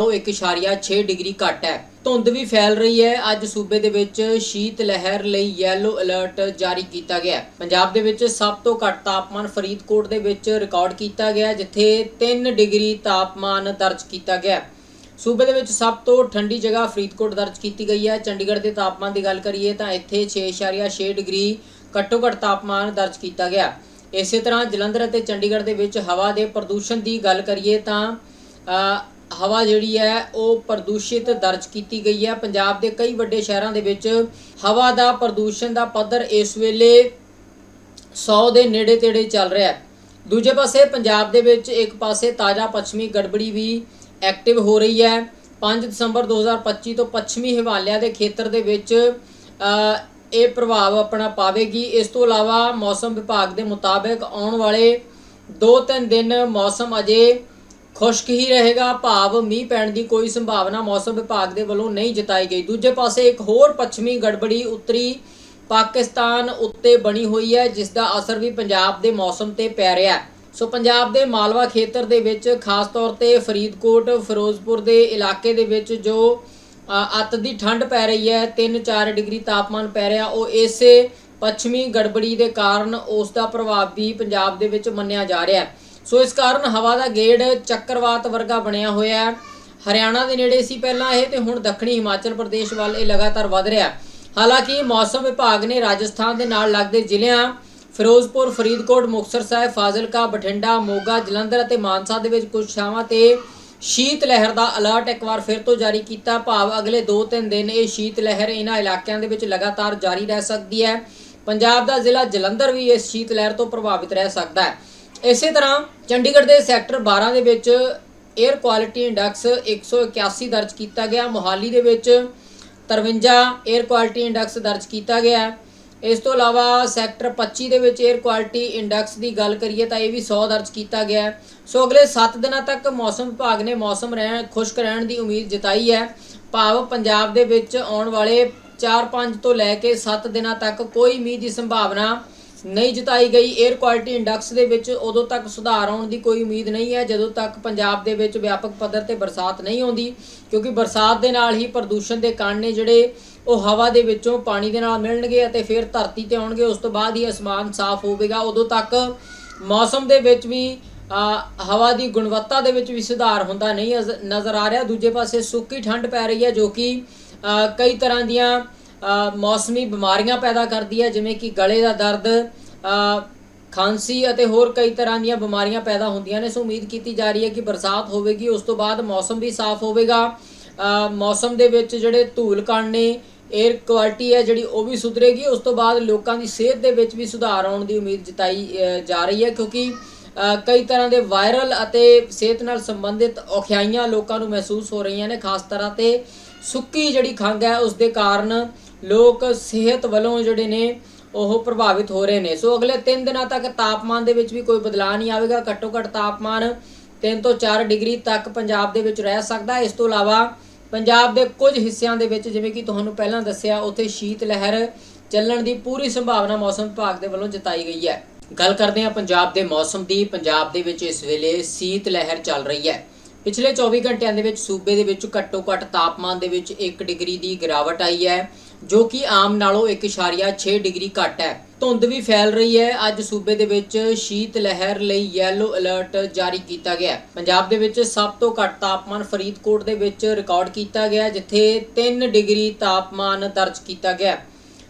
ਉਹ 1.6 ਡਿਗਰੀ ਘੱਟ ਹੈ। ਧੁੰਦ ਵੀ ਫੈਲ ਰਹੀ ਹੈ। ਅੱਜ ਸੂਬੇ ਦੇ ਵਿੱਚ ਸ਼ੀਤ ਲਹਿਰ ਲਈ ਯੈਲੋ ਅਲਰਟ ਜਾਰੀ ਕੀਤਾ ਗਿਆ ਪੰਜਾਬ ਦੇ ਵਿੱਚ ਸਭ ਤੋਂ ਘੱਟ ਤਾਪਮਾਨ ਫਰੀਦਕੋਟ ਦੇ ਵਿੱਚ ਰਿਕਾਰਡ ਕੀਤਾ ਗਿਆ ਜਿੱਥੇ 3 ਡਿਗਰੀ ਤਾਪਮਾਨ ਦਰਜ ਕੀਤਾ ਗਿਆ ਸੂਬੇ ਦੇ ਵਿੱਚ ਸਭ ਤੋਂ ਠੰਡੀ ਜਗ੍ਹਾ ਫਰੀਦਕੋਟ ਦਰਜ ਕੀਤੀ ਗਈ ਹੈ। ਚੰਡੀਗੜ੍ਹ ਦੇ ਤਾਪਮਾਨ ਦੀ ਗੱਲ ਕਰੀਏ ਤਾਂ ਇੱਥੇ 6.6 ਡਿਗਰੀ ਘੱਟੋ ਘੱਟ ਤਾਪਮਾਨ ਦਰਜ ਕੀਤਾ ਗਿਆ ਇਸੇ ਤਰ੍ਹਾਂ ਜਲੰਧਰ ਅਤੇ ਚੰਡੀਗੜ੍ਹ ਦੇ ਵਿੱਚ ਹਵਾ ਦੇ ਪ੍ਰਦੂਸ਼ਣ ਦੀ ਗੱਲ ਕਰੀਏ ਤਾਂ ਹਵਾ ਜਿਹੜੀ ਹੈ, ਉਹ ਪ੍ਰਦੂਸ਼ਿਤ ਦਰਜ ਕੀਤੀ ਗਈ ਹੈ। ਪੰਜਾਬ ਦੇ ਕਈ ਵੱਡੇ ਸ਼ਹਿਰਾਂ ਦੇ ਵਿੱਚ ਹਵਾ ਦਾ ਪ੍ਰਦੂਸ਼ਣ ਦਾ ਪੱਧਰ ਇਸ ਵੇਲੇ 100 ਦੇ ਨੇੜੇ ਤੇੜੇ ਚੱਲ ਰਿਹਾ ਹੈ। ਦੂਜੇ ਪਾਸੇ ਪੰਜਾਬ ਦੇ ਵਿੱਚ ਇੱਕ ਪਾਸੇ ਤਾਜ਼ਾ ਪੱਛਮੀ ਗੜਬੜੀ ਵੀ ਐਕਟਿਵ ਹੋ ਰਹੀ ਹੈ। 5 ਦਸੰਬਰ 2025 ਤੋਂ ਪੱਛਮੀ ਹਿਮਾਲਿਆ ਦੇ ਖੇਤਰ ਦੇ ਵਿੱਚ ਇਹ ਪ੍ਰਭਾਵ ਆਪਣਾ ਪਾਵੇਗੀ। ਇਸ ਤੋਂ ਇਲਾਵਾ ਮੌਸਮ ਵਿਭਾਗ ਦੇ ਮੁਤਾਬਕ ਆਉਣ ਵਾਲੇ 2-3 ਦਿਨ ਮੌਸਮ ਅਜੇ ਖੁਸ਼ਕ ਹੀ ਰਹੇਗਾ, ਭਾਵ ਮੀਂਹ ਪੈਣ ਦੀ ਕੋਈ ਸੰਭਾਵਨਾ ਮੌਸਮ ਵਿਭਾਗ ਦੇ ਵੱਲੋਂ ਨਹੀਂ ਜਤਾਈ ਗਈ। ਦੂਜੇ ਪਾਸੇ ਇੱਕ ਹੋਰ ਪੱਛਮੀ ਗੜਬੜੀ ਉੱਤਰੀ ਪਾਕਿਸਤਾਨ ਉੱਤੇ ਬਣੀ ਹੋਈ ਹੈ ਜਿਸ ਦਾ ਅਸਰ ਵੀ ਪੰਜਾਬ ਦੇ ਮੌਸਮ ਤੇ ਪੈ ਰਿਹਾ ਹੈ। ਸੋ ਪੰਜਾਬ ਦੇ ਮਾਲਵਾ ਖੇਤਰ ਦੇ ਵਿੱਚ, ਖਾਸ ਤੌਰ ਤੇ ਫਰੀਦਕੋਟ, ਫਿਰੋਜ਼ਪੁਰ ਦੇ ਇਲਾਕੇ ਦੇ ਵਿੱਚ ਜੋ ਅੱਤ ਦੀ ਠੰਡ ਪੈ ਰਹੀ ਹੈ 3-4 ਡਿਗਰੀ ਤਾਪਮਾਨ ਪੈ ਰਿਹਾ, ਉਹ ਇਸੇ ਪੱਛਮੀ ਗੜਬੜੀ ਦੇ ਕਾਰਨ ਉਸ ਦਾ ਪ੍ਰਭਾਵ ਵੀ ਪੰਜਾਬ ਦੇ ਵਿੱਚ ਮੰਨਿਆ ਜਾ ਰਿਹਾ ਹੈ। ਸੋ ਇਸ ਕਾਰਨ ਹਵਾ ਦਾ ਗੇੜ ਚੱਕਰਵਾਤ ਵਰਗਾ ਬਣਿਆ ਹੋਇਆ ਹੈ। ਹਰਿਆਣਾ ਦੇ ਨੇੜੇ ਸੀ ਪਹਿਲਾਂ ਇਹ ਤੇ ਹੁਣ ਦੱਖਣੀ ਹਿਮਾਚਲ ਪ੍ਰਦੇਸ਼ ਵੱਲ ਇਹ ਲਗਾਤਾਰ ਵਧ ਰਿਹਾ ਹਾਲਾਂਕਿ ਮੌਸਮ ਵਿਭਾਗ ਨੇ ਰਾਜਸਥਾਨ ਦੇ ਨਾਲ ਲੱਗਦੇ ਜ਼ਿਲ੍ਹਿਆਂ ਫਿਰੋਜ਼ਪੁਰ, ਫਰੀਦਕੋਟ, ਮੁਕਤਸਰ ਸਾਹਿਬ, ਫਾਜ਼ਿਲਕਾ, ਬਠਿੰਡਾ, ਮੋਗਾ, ਜਲੰਧਰ ਅਤੇ ਮਾਨਸਾ ਦੇ ਵਿੱਚ ਕੁਝ ਥਾਵਾਂ ਤੇ ਸ਼ੀਤ ਲਹਿਰ ਦਾ ਅਲਰਟ ਇੱਕ ਵਾਰ ਫਿਰ ਤੋਂ ਜਾਰੀ ਕੀਤਾ। ਭਾਵ ਅਗਲੇ 2-3 ਦਿਨ ਇਹ ਸ਼ੀਤ ਲਹਿਰ ਇਹਨਾਂ ਇਲਾਕਿਆਂ ਦੇ ਵਿੱਚ ਲਗਾਤਾਰ ਜਾਰੀ ਰਹਿ ਸਕਦੀ ਹੈ। ਪੰਜਾਬ ਦਾ ਜ਼ਿਲ੍ਹਾ ਜਲੰਧਰ ਵੀ ਇਸ ਸ਼ੀਤ ਲਹਿਰ ਤੋਂ ਪ੍ਰਭਾਵਿਤ ਰਹਿ ਸਕਦਾ ਹੈ। ਇਸੇ ਤਰ੍ਹਾਂ ਚੰਡੀਗੜ੍ਹ ਦੇ ਸੈਕਟਰ 12 ਦੇ ਵਿੱਚ 에ਅਰ ਕੁਆਲਿਟੀ ਇੰਡੈਕਸ 181 ਦਰਜ ਕੀਤਾ ਗਿਆ। ਮੋਹਾਲੀ ਦੇ ਵਿੱਚ 53 에ਅਰ ਕੁਆਲਿਟੀ ਇੰਡੈਕਸ ਦਰਜ ਕੀਤਾ ਗਿਆ। ਇਸ ਤੋਂ ਇਲਾਵਾ ਸੈਕਟਰ 25 ਦੇ ਵਿੱਚ 에ਅਰ ਕੁਆਲਿਟੀ ਇੰਡੈਕਸ ਦੀ ਗੱਲ ਕਰੀਏ ਤਾਂ ਇਹ ਵੀ 100 ਦਰਜ ਕੀਤਾ ਗਿਆ। ਸੋ ਅਗਲੇ 7 ਦਿਨਾਂ ਤੱਕ ਮੌਸਮ ਵਿਭਾਗ ਨੇ ਮੌਸਮ ਰਹਿਣ, ਖੁਸ਼ਕ ਰਹਿਣ ਦੀ ਉਮੀਦ ਜਤਾਈ ਹੈ। ਭਾਵ ਪੰਜਾਬ ਦੇ ਵਿੱਚ ਆਉਣ ਵਾਲੇ 4-5 ਤੋਂ ਲੈ ਕੇ 7 ਦਿਨਾਂ ਤੱਕ ਕੋਈ ਮੀਂਹ ਦੀ ਸੰਭਾਵਨਾ ਨਹੀਂ ਜਤਾਈ ਗਈ। 에ਅਰ ਕੁਆਲਿਟੀ ਇੰਡੈਕਸ ਦੇ ਵਿੱਚ ਉਦੋਂ ਤੱਕ ਸੁਧਾਰ ਆਉਣ ਦੀ ਕੋਈ ਉਮੀਦ ਨਹੀਂ ਹੈ, ਜਦੋਂ ਤੱਕ ਪੰਜਾਬ ਦੇ ਵਿੱਚ ਵਿਆਪਕ ਪੱਧਰ ਤੇ ਬਰਸਾਤ ਨਹੀਂ ਆਉਂਦੀ, ਕਿਉਂਕਿ ਬਰਸਾਤ ਦੇ ਨਾਲ ਹੀ ਪ੍ਰਦੂਸ਼ਣ ਦੇ ਕਣ ਨੇ ਜਿਹੜੇ ਉਹ ਹਵਾ ਦੇ ਵਿੱਚੋਂ ਪਾਣੀ ਦੇ ਨਾਲ ਮਿਲਣਗੇ ਅਤੇ ਫਿਰ ਧਰਤੀ ਤੇ ਆਉਣਗੇ। ਉਸ ਤੋਂ ਬਾਅਦ ਹੀ ਅਸਮਾਨ ਸਾਫ਼ ਹੋਵੇਗਾ। ਉਦੋਂ ਤੱਕ ਮੌਸਮ ਦੇ ਵਿੱਚ ਵੀ ਹਵਾ ਦੀ ਗੁਣਵੱਤਾ ਦੇ ਵਿੱਚ ਵੀ ਸੁਧਾਰ ਹੁੰਦਾ ਨਹੀਂ ਅਜ਼- ਨਜ਼ਰ ਆ ਰਿਹਾ। ਦੂਜੇ ਪਾਸੇ ਸੁੱਕੀ ਠੰਡ ਪੈ ਰਹੀ ਹੈ, ਜੋ ਕਿ ਕਈ ਤਰ੍ਹਾਂ ਦੀਆਂ ਮੌਸਮੀ ਬਿਮਾਰੀਆਂ ਪੈਦਾ ਕਰਦੀ ਹੈ, ਜਿਵੇਂ ਕਿ ਗਲੇ ਦਾ ਦਰਦ ਖਾਂਸੀ ਅਤੇ ਹੋਰ ਕਈ ਤਰ੍ਹਾਂ ਦੀਆਂ ਬਿਮਾਰੀਆਂ ਪੈਦਾ ਹੁੰਦੀਆਂ ਨੇ। ਸੋ ਉਮੀਦ ਕੀਤੀ ਜਾ ਰਹੀ ਹੈ ਕਿ ਬਰਸਾਤ ਹੋਵੇਗੀ, ਉਸ ਤੋਂ ਬਾਅਦ ਮੌਸਮ ਵੀ ਸਾਫ਼ ਹੋਵੇਗਾ। ਮੌਸਮ ਦੇ ਵਿੱਚ ਜਿਹੜੇ ਧੂਲ ਕਣ ਨੇ 에ਅਰ ਕੁਆਲਿਟੀ ਹੈ ਜਿਹੜੀ, ਉਹ ਵੀ ਸੁਧਰੇਗੀ। ਉਸ ਤੋਂ ਬਾਅਦ ਲੋਕਾਂ ਦੀ ਸਿਹਤ ਦੇ ਵਿੱਚ ਵੀ ਸੁਧਾਰ ਆਉਣ ਦੀ ਉਮੀਦ ਜਤਾਈ ਜਾ ਰਹੀ ਹੈ, ਕਿਉਂਕਿ ਕਈ ਤਰ੍ਹਾਂ ਦੇ ਵਾਇਰਲ ਅਤੇ ਸਿਹਤ ਨਾਲ ਸੰਬੰਧਿਤ ਔਖਿਆਈਆਂ ਲੋਕਾਂ ਨੂੰ ਮਹਿਸੂਸ ਹੋ ਰਹੀਆਂ ਨੇ, ਖਾਸ ਤਰ੍ਹਾਂ ਤੇ ਸੁੱਕੀ ਜਿਹੜੀ ਖੰਘ ਹੈ, ਉਸ ਦੇ ਕਾਰਨ ਲੋਕ ਸਿਹਤ ਵੱਲੋਂ ਜਿਹੜੇ ਨੇ ਉਹ ਪ੍ਰਭਾਵਿਤ ਹੋ ਰਹੇ ਨੇ। ਸੋ ਅਗਲੇ 3 ਦਿਨਾਂ ਤੱਕ ਤਾਪਮਾਨ ਦੇ ਵਿੱਚ ਵੀ ਕੋਈ ਬਦਲਾਅ ਨਹੀਂ ਆਵੇਗਾ। ਘੱਟੋ ਘੱਟ ਤਾਪਮਾਨ 3 ਤੋਂ 4 ਡਿਗਰੀ ਤੱਕ ਪੰਜਾਬ ਦੇ ਵਿੱਚ ਰਹਿ ਸਕਦਾ ਹੈ। ਇਸ ਤੋਂ ਇਲਾਵਾ ਪੰਜਾਬ ਦੇ ਕੁਝ ਹਿੱਸਿਆਂ ਦੇ ਵਿੱਚ, ਜਿਵੇਂ ਕਿ ਤੁਹਾਨੂੰ ਪਹਿਲਾਂ ਦੱਸਿਆ, ਉੱਥੇ ਸ਼ੀਤ ਲਹਿਰ ਚੱਲਣ ਦੀ ਪੂਰੀ ਸੰਭਾਵਨਾ ਮੌਸਮ ਵਿਭਾਗ ਦੇ ਵੱਲੋਂ ਜਤਾਈ ਗਈ ਹੈ। ਗੱਲ ਕਰਦੇ ਹਾਂ ਪੰਜਾਬ ਦੇ ਮੌਸਮ ਦੀ। ਪੰਜਾਬ ਦੇ ਵਿੱਚ ਇਸ ਵੇਲੇ ਸੀਤ ਲਹਿਰ ਚੱਲ ਰਹੀ ਹੈ। ਪਿਛਲੇ 24 ਘੰਟਿਆਂ ਦੇ ਵਿੱਚ ਸੂਬੇ ਦੇ ਵਿੱਚ ਘੱਟੋ ਘੱਟ ਤਾਪਮਾਨ ਦੇ ਵਿੱਚ 1 ਡਿਗਰੀ ਦੀ ਗਿਰਾਵਟ ਆਈ ਹੈ। ਜੋ ਕਿ ਆਮ ਨਾਲੋਂ 1.6 ਡਿਗਰੀ ਘੱਟ ਹੈ। ਧੁੰਦ ਵੀ ਫੈਲ ਰਹੀ ਹੈ। ਅੱਜ ਸੂਬੇ ਦੇ ਵਿੱਚ ਸ਼ੀਤ ਲਹਿਰ ਲਈ ਯੈਲੋ ਅਲਰਟ ਜਾਰੀ ਕੀਤਾ ਗਿਆ ਪੰਜਾਬ ਦੇ ਵਿੱਚ ਸਭ ਤੋਂ ਘੱਟ ਤਾਪਮਾਨ ਫਰੀਦਕੋਟ ਦੇ ਵਿੱਚ ਰਿਕਾਰਡ ਕੀਤਾ ਗਿਆ ਜਿੱਥੇ 3 ਡਿਗਰੀ ਤਾਪਮਾਨ ਦਰਜ ਕੀਤਾ ਗਿਆ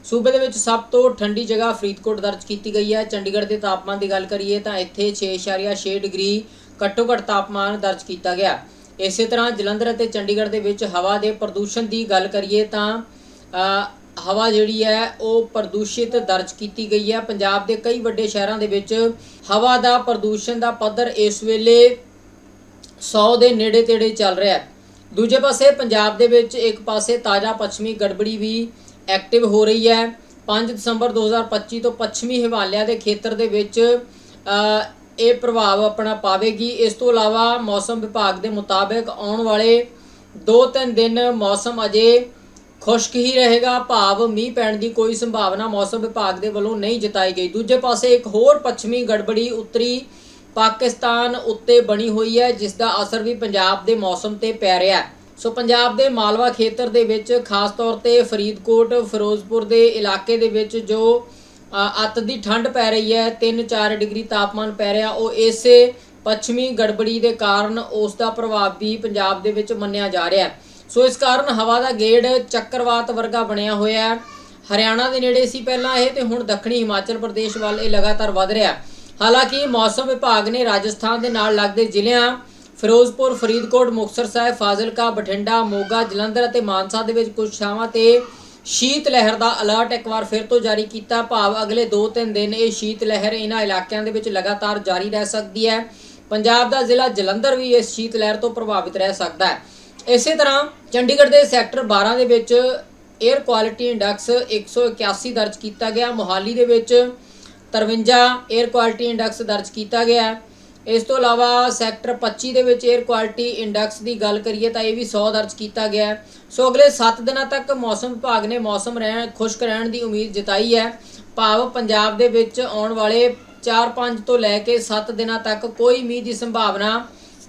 ਸੂਬੇ ਦੇ ਵਿੱਚ ਸਭ ਤੋਂ ਠੰਡੀ ਜਗ੍ਹਾ ਫਰੀਦਕੋਟ ਦਰਜ ਕੀਤੀ ਗਈ ਹੈ। ਚੰਡੀਗੜ੍ਹ ਦੇ ਤਾਪਮਾਨ ਦੀ ਗੱਲ ਕਰੀਏ ਤਾਂ ਇੱਥੇ 6.6 ਡਿਗਰੀ ਘੱਟੋ ਘੱਟ ਤਾਪਮਾਨ ਦਰਜ ਕੀਤਾ ਗਿਆ ਇਸੇ ਤਰ੍ਹਾਂ ਜਲੰਧਰ ਅਤੇ ਚੰਡੀਗੜ੍ਹ ਦੇ ਵਿੱਚ ਹਵਾ ਦੇ ਪ੍ਰਦੂਸ਼ਣ ਦੀ ਗੱਲ ਕਰੀਏ ਤਾਂ ਹਵਾ ਜਿਹੜੀ ਹੈ, ਉਹ ਪ੍ਰਦੂਸ਼ਿਤ ਦਰਜ ਕੀਤੀ ਗਈ ਹੈ। ਪੰਜਾਬ ਦੇ ਕਈ ਵੱਡੇ ਸ਼ਹਿਰਾਂ ਦੇ ਵਿੱਚ ਹਵਾ ਦਾ ਪ੍ਰਦੂਸ਼ਣ ਦਾ ਪੱਧਰ ਇਸ ਵੇਲੇ 100 ਦੇ ਨੇੜੇ ਤੇੜੇ ਚੱਲ ਰਿਹਾ ਹੈ। ਦੂਜੇ ਪਾਸੇ ਪੰਜਾਬ ਦੇ ਵਿੱਚ ਇੱਕ ਪਾਸੇ ਤਾਜ਼ਾ ਪੱਛਮੀ ਗੜਬੜੀ ਵੀ ਐਕਟਿਵ ਹੋ ਰਹੀ ਹੈ। 5 ਦਸੰਬਰ 2025 ਤੋਂ ਪੱਛਮੀ ਹਿਮਾਲਿਆ ਦੇ ਖੇਤਰ ਦੇ ਵਿੱਚ ਇਹ ਪ੍ਰਭਾਵ ਆਪਣਾ ਪਾਵੇਗੀ। ਇਸ ਤੋਂ ਇਲਾਵਾ ਮੌਸਮ ਵਿਭਾਗ ਦੇ ਮੁਤਾਬਕ ਆਉਣ ਵਾਲੇ 2-3 ਦਿਨ ਮੌਸਮ ਅਜੇ ਖੁਸ਼ਕ ਹੀ ਰਹੇਗਾ, ਭਾਵ ਮੀਂਹ ਪੈਣ ਦੀ ਕੋਈ ਸੰਭਾਵਨਾ ਮੌਸਮ ਵਿਭਾਗ ਦੇ ਵੱਲੋਂ ਨਹੀਂ ਜਤਾਈ ਗਈ। ਦੂਜੇ ਪਾਸੇ ਇੱਕ ਹੋਰ ਪੱਛਮੀ ਗੜਬੜੀ ਉੱਤਰੀ ਪਾਕਿਸਤਾਨ ਉੱਤੇ ਬਣੀ ਹੋਈ ਹੈ, ਜਿਸ ਦਾ ਅਸਰ ਵੀ ਪੰਜਾਬ ਦੇ ਮੌਸਮ ਤੇ ਪੈ ਰਿਹਾ ਹੈ। ਸੋ ਪੰਜਾਬ ਦੇ ਮਾਲਵਾ ਖੇਤਰ ਦੇ ਵਿੱਚ, ਖਾਸ ਤੌਰ ਤੇ ਫਰੀਦਕੋਟ, ਫਿਰੋਜ਼ਪੁਰ ਦੇ ਇਲਾਕੇ ਦੇ ਵਿੱਚ ਜੋ ਅੱਤ ਦੀ ਠੰਡ ਪੈ ਰਹੀ ਹੈ 3-4 ਡਿਗਰੀ ਤਾਪਮਾਨ ਪੈ ਰਿਹਾ, ਉਹ ਇਸੇ ਪੱਛਮੀ ਗੜਬੜੀ ਦੇ ਕਾਰਨ ਉਸ ਦਾ ਪ੍ਰਭਾਵ ਵੀ ਪੰਜਾਬ ਦੇ ਵਿੱਚ ਮੰਨਿਆ ਜਾ ਰਿਹਾ ਹੈ। ਸੋ ਇਸ ਕਾਰਨ ਹਵਾ ਦਾ ਗੇੜ ਚੱਕਰਵਾਤ ਵਰਗਾ ਬਣਿਆ ਹੋਇਆ ਹੈ। ਹਰਿਆਣਾ ਦੇ ਨੇੜੇ ਸੀ ਪਹਿਲਾਂ ਇਹ ਤੇ ਹੁਣ ਦੱਖਣੀ ਹਿਮਾਚਲ ਪ੍ਰਦੇਸ਼ ਵੱਲ ਇਹ ਲਗਾਤਾਰ ਵਧ ਰਿਹਾ ਹਾਲਾਂਕਿ ਮੌਸਮ ਵਿਭਾਗ ਨੇ ਰਾਜਸਥਾਨ ਦੇ ਨਾਲ ਲੱਗਦੇ ਜ਼ਿਲ੍ਹਿਆਂ ਫਿਰੋਜ਼ਪੁਰ, ਫਰੀਦਕੋਟ, ਮੁਕਤਸਰ ਸਾਹਿਬ, ਫਾਜ਼ਿਲਕਾ, ਬਠਿੰਡਾ, ਮੋਗਾ, ਜਲੰਧਰ ਅਤੇ ਮਾਨਸਾ ਦੇ ਵਿੱਚ ਕੁਝ ਥਾਵਾਂ ਤੇ ਸ਼ੀਤ ਲਹਿਰ ਦਾ ਅਲਰਟ ਇੱਕ ਵਾਰ ਫਿਰ ਤੋਂ ਜਾਰੀ ਕੀਤਾ। ਭਾਵ ਅਗਲੇ 2-3 ਦਿਨ ਇਹ ਸ਼ੀਤ ਲਹਿਰ ਇਹਨਾਂ ਇਲਾਕਿਆਂ ਦੇ ਵਿੱਚ ਲਗਾਤਾਰ ਜਾਰੀ ਰਹਿ ਸਕਦੀ ਹੈ। ਪੰਜਾਬ ਦਾ ਜ਼ਿਲ੍ਹਾ ਜਲੰਧਰ ਵੀ ਇਸ ਸ਼ੀਤ ਲਹਿਰ ਤੋਂ ਪ੍ਰਭਾਵਿਤ ਰਹਿ ਸਕਦਾ ਹੈ। ਇਸੇ ਤਰ੍ਹਾਂ ਚੰਡੀਗੜ੍ਹ ਦੇ ਸੈਕਟਰ 12 ਦੇ ਵਿੱਚ 에ਅਰ ਕੁਆਲਿਟੀ ਇੰਡੈਕਸ 181 ਦਰਜ ਕੀਤਾ ਗਿਆ, ਮੋਹਾਲੀ ਦੇ ਵਿੱਚ 53 에ਅਰ ਕੁਆਲਿਟੀ ਇੰਡੈਕਸ ਦਰਜ ਕੀਤਾ ਗਿਆ ਇਸ ਤੋਂ ਇਲਾਵਾ ਸੈਕਟਰ 25 ਦੇ ਵਿੱਚ 에ਅਰ ਕੁਆਲਿਟੀ ਇੰਡੈਕਸ ਦੀ ਗੱਲ ਕਰੀਏ ਤਾਂ ਇਹ ਵੀ 100 ਦਰਜ ਕੀਤਾ ਗਿਆ ਸੋ ਅਗਲੇ 7 ਦਿਨਾਂ ਤੱਕ ਮੌਸਮ ਵਿਭਾਗ ਨੇ ਮੌਸਮ ਰਹਿਣ ਖੁਸ਼ਕ ਰਹਿਣ ਦੀ ਉਮੀਦ ਜਤਾਈ ਹੈ। ਭਾਵ ਪੰਜਾਬ ਦੇ ਵਿੱਚ ਆਉਣ ਵਾਲੇ 4-5 ਤੋਂ ਲੈ ਕੇ 7 ਦਿਨਾਂ ਤੱਕ ਕੋਈ ਮੀਂਹ ਦੀ ਸੰਭਾਵਨਾ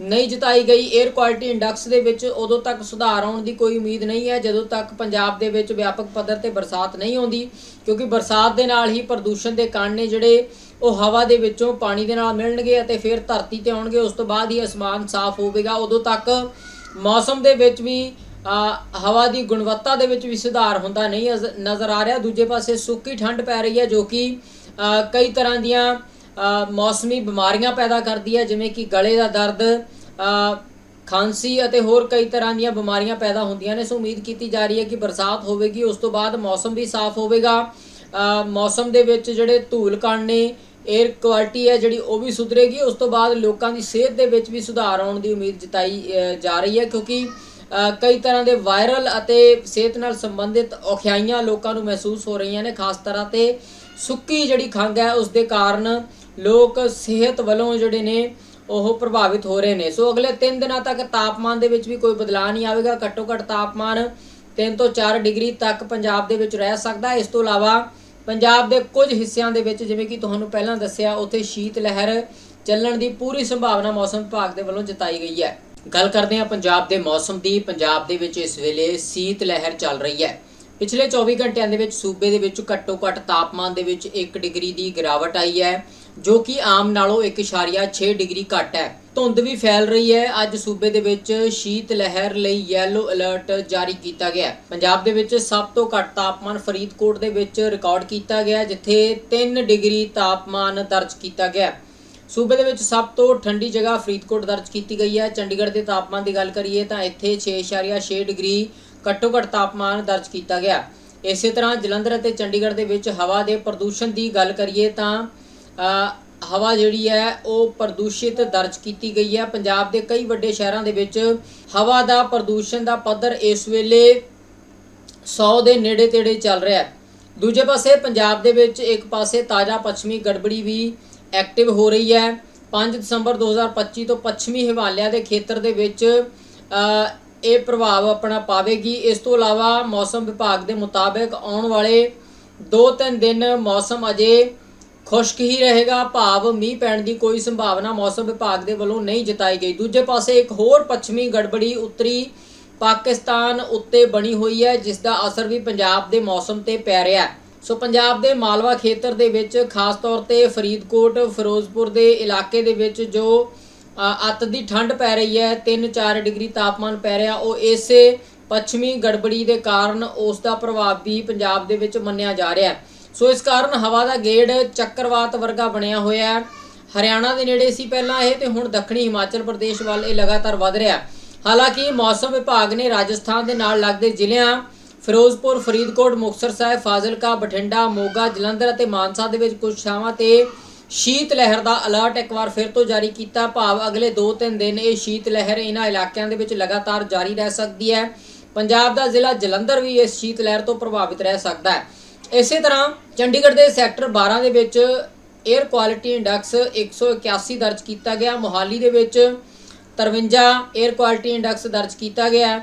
ਨਹੀਂ ਜਤਾਈ ਗਈ। 에ਅਰ ਕੁਆਲਿਟੀ ਇੰਡੈਕਸ ਦੇ ਵਿੱਚ ਉਦੋਂ ਤੱਕ ਸੁਧਾਰ ਆਉਣ ਦੀ ਕੋਈ ਉਮੀਦ ਨਹੀਂ ਹੈ, ਜਦੋਂ ਤੱਕ ਪੰਜਾਬ ਦੇ ਵਿੱਚ ਵਿਆਪਕ ਪੱਧਰ ਤੇ ਬਰਸਾਤ ਨਹੀਂ ਆਉਂਦੀ, ਕਿਉਂਕਿ ਬਰਸਾਤ ਦੇ ਨਾਲ ਹੀ ਪ੍ਰਦੂਸ਼ਣ ਦੇ ਕਣ ਨੇ ਜਿਹੜੇ ਉਹ ਹਵਾ ਦੇ ਵਿੱਚੋਂ ਪਾਣੀ ਦੇ ਨਾਲ ਮਿਲਣਗੇ ਅਤੇ ਫਿਰ ਧਰਤੀ ਤੇ ਆਉਣਗੇ। ਉਸ ਤੋਂ ਬਾਅਦ ਹੀ ਅਸਮਾਨ ਸਾਫ਼ ਹੋਵੇਗਾ। ਉਦੋਂ ਤੱਕ ਮੌਸਮ ਦੇ ਵਿੱਚ ਵੀ ਹਵਾ ਦੀ ਗੁਣਵੱਤਾ ਦੇ ਵਿੱਚ ਵੀ ਸੁਧਾਰ ਹੁੰਦਾ ਨਹੀਂ ਅਜ਼- ਨਜ਼ਰ ਆ ਰਿਹਾ। ਦੂਜੇ ਪਾਸੇ ਸੁੱਕੀ ਠੰਡ ਪੈ ਰਹੀ ਹੈ, ਜੋ ਕਿ ਕਈ ਤਰ੍ਹਾਂ ਦੀਆਂ ਮੌਸਮੀ ਬਿਮਾਰੀਆਂ ਪੈਦਾ ਕਰਦੀ ਹੈ, ਜਿਵੇਂ ਕਿ ਗਲੇ ਦਾ ਦਰਦ ਖਾਂਸੀ ਅਤੇ ਹੋਰ ਕਈ ਤਰ੍ਹਾਂ ਦੀਆਂ ਬਿਮਾਰੀਆਂ ਪੈਦਾ ਹੁੰਦੀਆਂ ਨੇ। ਸੋ ਉਮੀਦ ਕੀਤੀ ਜਾ ਰਹੀ ਹੈ ਕਿ ਬਰਸਾਤ ਹੋਵੇਗੀ, ਉਸ ਤੋਂ ਬਾਅਦ ਮੌਸਮ ਵੀ ਸਾਫ਼ ਹੋਵੇਗਾ। ਮੌਸਮ ਦੇ ਵਿੱਚ ਜਿਹੜੇ ਧੂਲ ਕਣ ਨੇ 에ਅਰ ਕੁਆਲਿਟੀ ਹੈ ਜਿਹੜੀ, ਉਹ ਵੀ ਸੁਧਰੇਗੀ। ਉਸ ਤੋਂ ਬਾਅਦ ਲੋਕਾਂ ਦੀ ਸਿਹਤ ਦੇ ਵਿੱਚ ਵੀ ਸੁਧਾਰ ਆਉਣ ਦੀ ਉਮੀਦ ਜਤਾਈ ਜਾ ਰਹੀ ਹੈ। ਕਿਉਂਕਿ ਕਈ ਤਰ੍ਹਾਂ ਦੇ ਵਾਇਰਲ ਅਤੇ ਸਿਹਤ ਨਾਲ ਸੰਬੰਧਿਤ ਔਖਿਆਈਆਂ ਲੋਕਾਂ ਨੂੰ ਮਹਿਸੂਸ ਹੋ ਰਹੀਆਂ ਨੇ, ਖਾਸ ਤਰ੍ਹਾਂ ਤੇ ਸੁੱਕੀ ਜਿਹੜੀ ਖੰਘ ਹੈ, ਉਸ ਦੇ ਕਾਰਨ ਲੋਕ ਸਿਹਤ ਵੱਲੋਂ ਜਿਹੜੇ ਨੇ ਉਹ ਪ੍ਰਭਾਵਿਤ ਹੋ ਰਹੇ ਨੇ। ਸੋ ਅਗਲੇ 3 ਦਿਨਾਂ ਤੱਕ ਤਾਪਮਾਨ ਦੇ ਵਿੱਚ ਵੀ ਕੋਈ ਬਦਲਾਅ ਨਹੀਂ ਆਵੇਗਾ। ਘੱਟੋ ਘੱਟ ਤਾਪਮਾਨ 3 ਤੋਂ 4 ਡਿਗਰੀ ਤੱਕ ਪੰਜਾਬ ਦੇ ਵਿੱਚ ਰਹਿ ਸਕਦਾ ਇਸ ਤੋਂ ਇਲਾਵਾ ਪੰਜਾਬ ਦੇ ਕੁਝ ਹਿੱਸਿਆਂ ਦੇ ਵਿੱਚ, ਜਿਵੇਂ ਕਿ ਤੁਹਾਨੂੰ ਪਹਿਲਾਂ ਦੱਸਿਆ, ਉੱਥੇ ਸ਼ੀਤ ਲਹਿਰ ਚੱਲਣ ਦੀ ਪੂਰੀ ਸੰਭਾਵਨਾ ਮੌਸਮ ਵਿਭਾਗ ਦੇ ਵੱਲੋਂ ਜਤਾਈ ਗਈ ਹੈ। ਗੱਲ ਕਰਦੇ ਹਾਂ ਪੰਜਾਬ ਦੇ ਮੌਸਮ ਦੀ। ਪੰਜਾਬ ਦੇ ਵਿੱਚ ਇਸ ਵੇਲੇ ਸੀਤ ਲਹਿਰ ਚੱਲ ਰਹੀ ਹੈ। ਪਿਛਲੇ 24 ਘੰਟਿਆਂ ਦੇ ਵਿੱਚ ਸੂਬੇ ਦੇ ਵਿੱਚ ਘੱਟੋ ਘੱਟ ਤਾਪਮਾਨ ਦੇ ਵਿੱਚ 1 ਡਿਗਰੀ ਦੀ ਗਿਰਾਵਟ ਆਈ ਹੈ। ਜੋ ਕਿ ਆਮ ਨਾਲੋਂ 1.6 ਡਿਗਰੀ ਘੱਟ ਹੈ। ਧੁੰਦ ਵੀ ਫੈਲ ਰਹੀ ਹੈ। ਅੱਜ ਸੂਬੇ ਦੇ ਵਿੱਚ ਸ਼ੀਤ ਲਹਿਰ ਲਈ ਯੈਲੋ ਅਲਰਟ ਜਾਰੀ ਕੀਤਾ ਗਿਆ ਪੰਜਾਬ ਦੇ ਵਿੱਚ ਸਭ ਤੋਂ ਘੱਟ ਤਾਪਮਾਨ ਫਰੀਦਕੋਟ ਦੇ ਵਿੱਚ ਰਿਕਾਰਡ ਕੀਤਾ ਗਿਆ ਜਿੱਥੇ 3 ਡਿਗਰੀ ਤਾਪਮਾਨ ਦਰਜ ਕੀਤਾ ਗਿਆ ਸੂਬੇ ਦੇ ਵਿੱਚ ਸਭ ਤੋਂ ਠੰਡੀ ਜਗ੍ਹਾ ਫਰੀਦਕੋਟ ਦਰਜ ਕੀਤੀ ਗਈ ਹੈ। ਚੰਡੀਗੜ੍ਹ ਦੇ ਤਾਪਮਾਨ ਦੀ ਗੱਲ ਕਰੀਏ ਤਾਂ ਇੱਥੇ 6.6 ਡਿਗਰੀ ਘੱਟੋ ਘੱਟ ਤਾਪਮਾਨ ਦਰਜ ਕੀਤਾ ਗਿਆ ਇਸੇ ਤਰ੍ਹਾਂ ਜਲੰਧਰ ਅਤੇ ਚੰਡੀਗੜ੍ਹ ਦੇ ਵਿੱਚ ਹਵਾ ਦੇ ਪ੍ਰਦੂਸ਼ਣ ਦੀ ਗੱਲ ਕਰੀਏ ਤਾਂ ਹਵਾ ਜਿਹੜੀ ਹੈ, ਉਹ ਪ੍ਰਦੂਸ਼ਿਤ ਦਰਜ ਕੀਤੀ ਗਈ ਹੈ। ਪੰਜਾਬ ਦੇ ਕਈ ਵੱਡੇ ਸ਼ਹਿਰਾਂ ਦੇ ਵਿੱਚ ਹਵਾ ਦਾ ਪ੍ਰਦੂਸ਼ਣ ਦਾ ਪੱਧਰ ਇਸ ਵੇਲੇ 100 ਦੇ ਨੇੜੇ ਤੇੜੇ ਚੱਲ ਰਿਹਾ ਹੈ। ਦੂਜੇ ਪਾਸੇ ਪੰਜਾਬ ਦੇ ਵਿੱਚ ਇੱਕ ਪਾਸੇ ਤਾਜ਼ਾ ਪੱਛਮੀ ਗੜਬੜੀ ਵੀ ਐਕਟਿਵ ਹੋ ਰਹੀ ਹੈ। 5 ਦਸੰਬਰ 2025 ਤੋਂ ਪੱਛਮੀ ਹਿਮਾਲਿਆ ਦੇ ਖੇਤਰ ਦੇ ਵਿੱਚ ਇਹ ਪ੍ਰਭਾਵ ਆਪਣਾ ਪਾਵੇਗੀ। ਇਸ ਤੋਂ ਇਲਾਵਾ ਮੌਸਮ ਵਿਭਾਗ ਦੇ ਮੁਤਾਬਕ ਆਉਣ ਵਾਲੇ 2-3 ਦਿਨ ਮੌਸਮ ਅਜੇ ਖੁਸ਼ਕ ਹੀ ਰਹੇਗਾ, ਭਾਵ ਮੀਂਹ ਪੈਣ ਦੀ ਕੋਈ ਸੰਭਾਵਨਾ ਮੌਸਮ ਵਿਭਾਗ ਦੇ ਵੱਲੋਂ ਨਹੀਂ ਜਤਾਈ ਗਈ। ਦੂਜੇ ਪਾਸੇ ਇੱਕ ਹੋਰ ਪੱਛਮੀ ਗੜਬੜੀ ਉੱਤਰੀ ਪਾਕਿਸਤਾਨ ਉੱਤੇ ਬਣੀ ਹੋਈ ਹੈ ਜਿਸ ਦਾ ਅਸਰ ਵੀ ਪੰਜਾਬ ਦੇ ਮੌਸਮ ਤੇ ਪੈ ਰਿਹਾ ਹੈ। ਸੋ ਪੰਜਾਬ ਦੇ ਮਾਲਵਾ ਖੇਤਰ ਦੇ ਵਿੱਚ, ਖਾਸ ਤੌਰ ਤੇ ਫਰੀਦਕੋਟ, ਫਿਰੋਜ਼ਪੁਰ ਦੇ ਇਲਾਕੇ ਦੇ ਵਿੱਚ ਜੋ ਅੱਤ ਦੀ ਠੰਡ ਪੈ ਰਹੀ ਹੈ 3-4 ਡਿਗਰੀ ਤਾਪਮਾਨ ਪੈ ਰਿਹਾ, ਉਹ ਇਸੇ ਪੱਛਮੀ ਗੜਬੜੀ ਦੇ ਕਾਰਨ ਉਸ ਦਾ ਪ੍ਰਭਾਵ ਵੀ ਪੰਜਾਬ ਦੇ ਵਿੱਚ ਮੰਨਿਆ ਜਾ ਰਿਹਾ ਹੈ। ਸੋ ਇਸ ਕਾਰਨ ਹਵਾ ਦਾ ਗੇੜ ਚੱਕਰਵਾਤ ਵਰਗਾ ਬਣਿਆ ਹੋਇਆ ਹੈ। ਹਰਿਆਣਾ ਦੇ ਨੇੜੇ ਸੀ ਪਹਿਲਾਂ ਇਹ ਤੇ ਹੁਣ ਦੱਖਣੀ ਹਿਮਾਚਲ ਪ੍ਰਦੇਸ਼ ਵੱਲ ਇਹ ਲਗਾਤਾਰ ਵਧ ਰਿਹਾ ਹਾਲਾਂਕਿ ਮੌਸਮ ਵਿਭਾਗ ਨੇ ਰਾਜਸਥਾਨ ਦੇ ਨਾਲ ਲੱਗਦੇ ਜ਼ਿਲ੍ਹਿਆਂ ਫਿਰੋਜ਼ਪੁਰ, ਫਰੀਦਕੋਟ, ਮੁਕਤਸਰ ਸਾਹਿਬ, ਫਾਜ਼ਿਲਕਾ, ਬਠਿੰਡਾ, ਮੋਗਾ, ਜਲੰਧਰ ਅਤੇ ਮਾਨਸਾ ਦੇ ਵਿੱਚ ਕੁਝ ਥਾਵਾਂ ਤੇ ਸ਼ੀਤ ਲਹਿਰ ਦਾ ਅਲਰਟ ਇੱਕ ਵਾਰ ਫਿਰ ਤੋਂ ਜਾਰੀ ਕੀਤਾ। ਭਾਵ ਅਗਲੇ 2-3 ਦਿਨ ਇਹ ਸ਼ੀਤ ਲਹਿਰ ਇਹਨਾਂ ਇਲਾਕਿਆਂ ਦੇ ਵਿੱਚ ਲਗਾਤਾਰ ਜਾਰੀ ਰਹਿ ਸਕਦੀ ਹੈ। ਪੰਜਾਬ ਦਾ ਜ਼ਿਲ੍ਹਾ ਜਲੰਧਰ ਵੀ ਇਸ ਸ਼ੀਤ ਲਹਿਰ ਤੋਂ ਪ੍ਰਭਾਵਿਤ ਰਹਿ ਸਕਦਾ ਹੈ। ਇਸੇ ਤਰ੍ਹਾਂ ਚੰਡੀਗੜ੍ਹ ਦੇ ਸੈਕਟਰ 12 ਦੇ ਵਿੱਚ 에ਅਰ ਕੁਆਲਿਟੀ ਇੰਡੈਕਸ 181 ਦਰਜ ਕੀਤਾ ਗਿਆ, ਮੋਹਾਲੀ ਦੇ ਵਿੱਚ 53 에ਅਰ ਕੁਆਲਿਟੀ ਇੰਡੈਕਸ ਦਰਜ ਕੀਤਾ ਗਿਆ